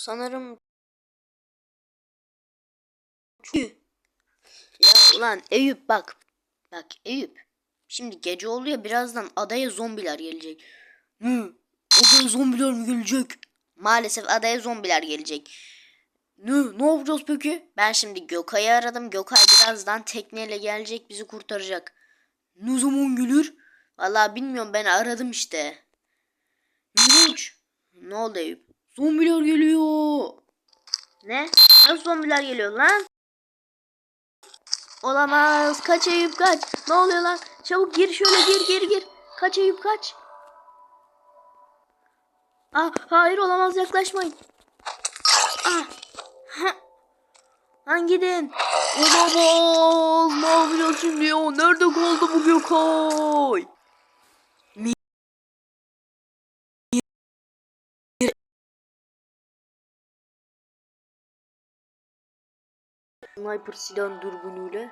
sanırım ya ulan Eyüp bak. Bak Eyüp. Şimdi gece oluyor birazdan adaya zombiler gelecek. Hı? Adaya zombiler mi gelecek? Maalesef adaya zombiler gelecek. Ne? Ne yapacağız peki? Ben şimdi Gökay'ı aradım. Gökay birazdan tekneyle gelecek bizi kurtaracak. Ne zaman gelir? Vallahi bilmiyorum ben aradım işte. Miraç. Ne oldu Eyüp? Zombiler geliyor. Ne? Nasıl zombiler geliyor lan? Olamaz. Kaç Eyüp kaç. Ne oluyor lan? Çabuk gir şöyle gir gir gir. Kaç Eyüp kaç. Ah hayır olamaz yaklaşmayın. Ah. Ha. Lan gidin. Olamaz. Ne yapacağız şimdi ya? Nerede kaldı bu Gökay? Sniper silahın dürbünüyle.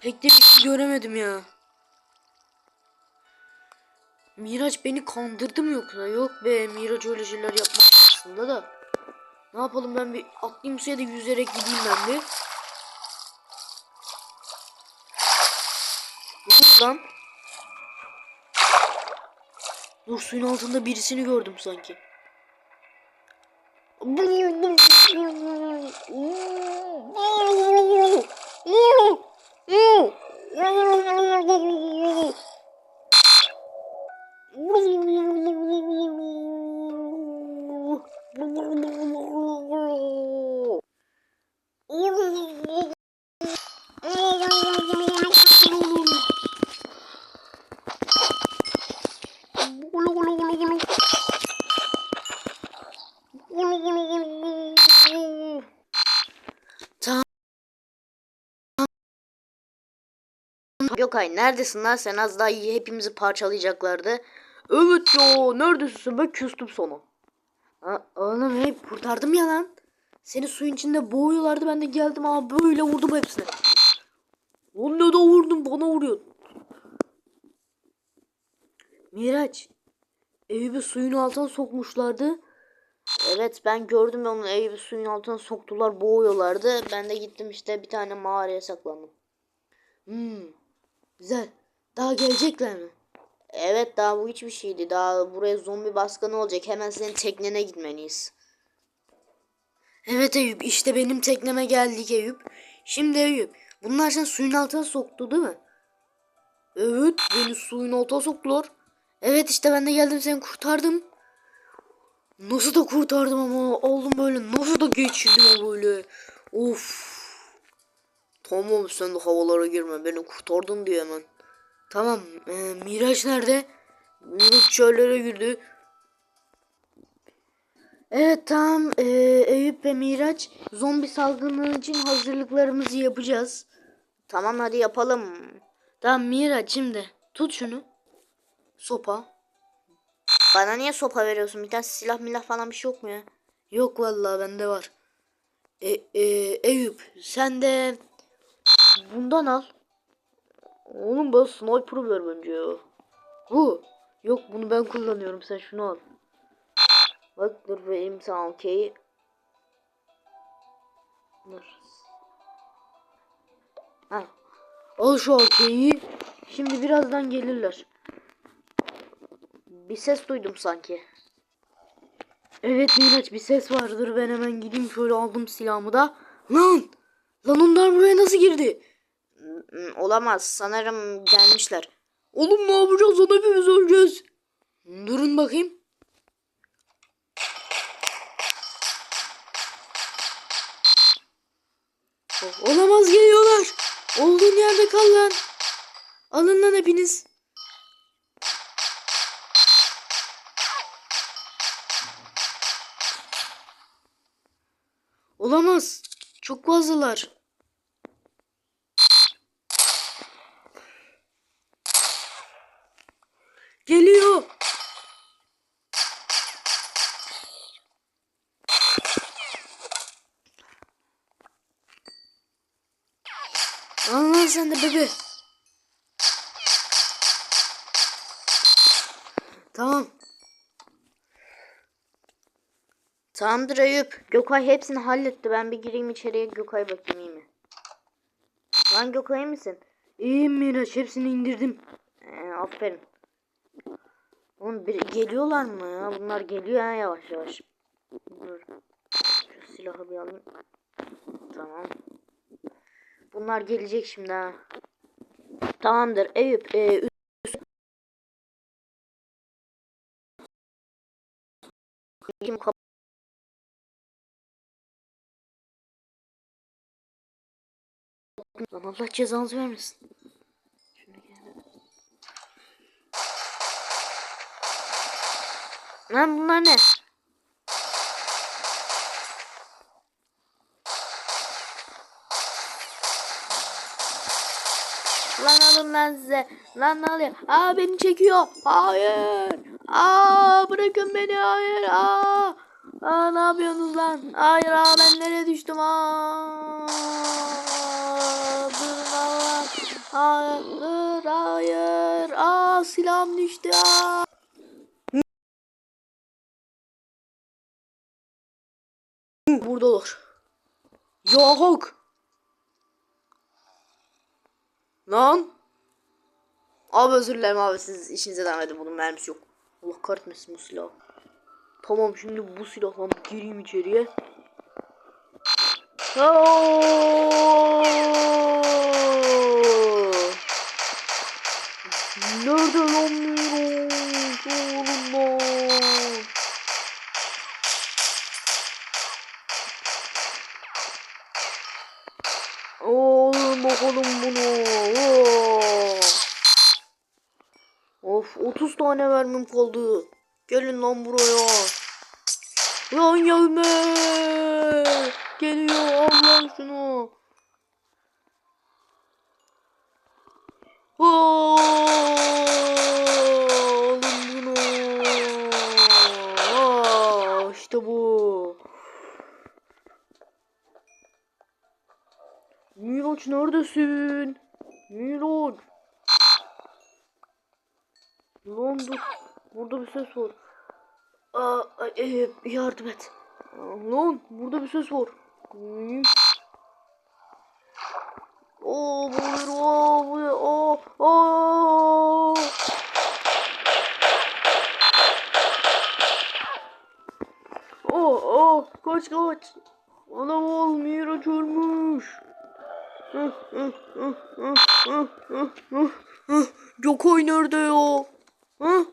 Pek de bir şey göremedim ya. Miraç beni kandırdı mı yoksa? Yok be Miraç öyle şeyler yapmaz aslında da. Ne yapalım ben bir atlayayım suya da yüzerek gideyim ben bir. Oldu lan? Dur suyun altında birisini gördüm sanki. Gökay neredesin lan sen az daha iyi hepimizi parçalayacaklardı. Evet ya neredesin ben küstüm. Ha, oğlum hep kurtardım ya lan. Seni suyun içinde boğuyorlardı ben de geldim ama böyle vurdum hepsine. Lan ne de vurdum bana vuruyor. Miraç. Eyüp'ü suyun altına sokmuşlardı. Evet ben gördüm onu Eyüp'ü suyun altına soktular boğuyorlardı. Ben de gittim işte bir tane mağaraya saklandım. Hmm. Güzel. Daha gelecekler mi? Evet daha bu hiçbir şeydi. Daha buraya zombi baskını olacak. Hemen senin teknene gitmeliyiz. Evet Eyüp işte benim tekneme geldik Eyüp. Şimdi Eyüp bunlar sen suyun altına soktu değil mi? Evet beni suyun altına soktular. Evet işte ben de geldim seni kurtardım. Nasıl da kurtardım ama oğlum böyle nasıl da geçirdim böyle. Of. Tamam sen de havalara girme beni kurtardın diye hemen. Tamam e, Miraç nerede? Miraç çöllere girdi. Evet tamam e, Eyüp ve Miraç zombi salgını için hazırlıklarımızı yapacağız. Tamam hadi yapalım. Tamam Miraç şimdi tut şunu. Sopa. Bana niye sopa veriyorsun? Bir tane silah milah falan bir şey yok mu ya? Yok vallahi bende var. E, e, Eyüp sen de bundan al. Oğlum bana sniper ver bence ya. Bu. Yok bunu ben kullanıyorum sen şunu al. Bak dur vereyim sana okey. Dur. Ha. Al şu okeyi. Şimdi birazdan gelirler. Bir ses duydum sanki. Evet Miraç bir ses vardır. Ben hemen gideyim şöyle aldım silahımı da. Lan! Lan onlar buraya nasıl girdi? Olamaz. Sanırım gelmişler. Oğlum ne yapacağız? Lan hepimiz öleceğiz. Durun bakayım. O- Olamaz geliyorlar. Olduğun yerde kal lan. Alın lan hepiniz. Olamaz. Çok fazlalar. Geliyor. Allah sen de bebe. Tamam. Tamamdır Eyüp. Gökay hepsini halletti. Ben bir gireyim içeriye Gökay bakayım iyi mi? Lan Gökay misin? İyiyim Miraç. Hepsini indirdim. Ee, aferin. Oğlum bir geliyorlar mı ya? Bunlar geliyor ha yavaş yavaş. Dur. Şu silahı bir alayım. Tamam. Bunlar gelecek şimdi ha. Tamamdır. Eyüp. E, Lan Allah cezanızı vermesin. Lan bunlar ne? Lan alın lan size. Lan oluyor? Aa beni çekiyor. Hayır. Aa bırakın beni. Hayır. Aa. Aa ne yapıyorsunuz lan? Hayır aa ben nereye düştüm? Aa. Durun Allah. Hayır. Hayır. Aa silahım düştü. Aa. Buradalar. Yok. Lan. Abi özür dilerim abi siz işinize devam edin bunun mermisi yok. Allah kahretmesin bu silah. Tamam şimdi bu silahla gireyim içeriye. Aa! Nerede lan Miro? Oğlum. Oğlum bakalım bunu. Of 30 tane vermem kaldı. Gelin lan buraya. Lan gelme. Geliyor Allah şunu. Oo, Alın bunu. Aa, işte bu. Miraç neredesin? Miraç. Lan dur. Burada bir ses var. Aa, e, yardım et. Lan burada bir ses var. Oo buyur oo buyur oo oo. Oo oo kaç kaç. Anam ol Miraç ölmüş. Gökay nerede ya? Hı?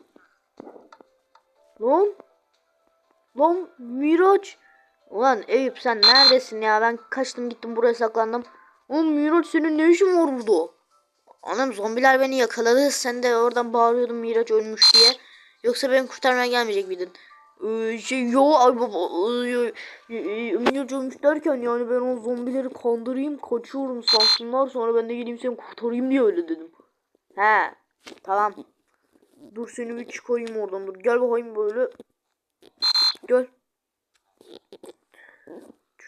Lan? Lan Miraç? Ulan Eyüp sen neredesin ya? Ben kaçtım gittim buraya saklandım. Oğlum Miraç senin ne işin var burada? Anam zombiler beni yakaladı. Sen de oradan bağırıyordun Miraç ölmüş diye. Yoksa beni kurtarmaya gelmeyecek miydin? Ee, şey yo ay baba ee, ee, Miraç ölmüş derken yani ben o zombileri kandırayım kaçıyorum sansınlar sonra ben de geleyim seni kurtarayım diye öyle dedim. He tamam. Dur seni bir çıkarayım oradan dur. Gel bakayım böyle. Gel.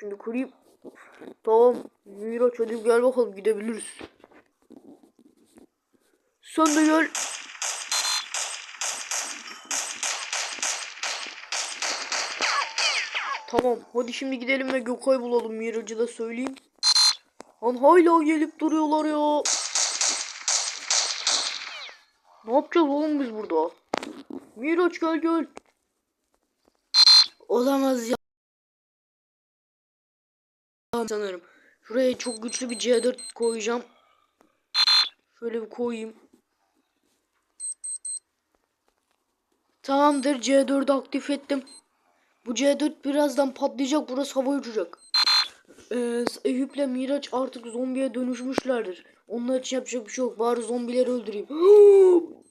Şimdi kurayım. Tamam. Miraç hadi gel bakalım gidebiliriz. Sen de gel. Tamam hadi şimdi gidelim ve Gökay bulalım Miraç'ı da söyleyeyim. Lan hala gelip duruyorlar ya. Ne yapacağız oğlum biz burada? Miraç gel gel. Olamaz ya. Sanırım. Şuraya çok güçlü bir C4 koyacağım. Şöyle bir koyayım. Tamamdır C4'ü aktif ettim. Bu C4 birazdan patlayacak. Burası hava uçacak. Ee, Eyüp'le Miraç artık zombiye dönüşmüşlerdir. Onlar için yapacak bir şey yok. Bari zombileri öldüreyim.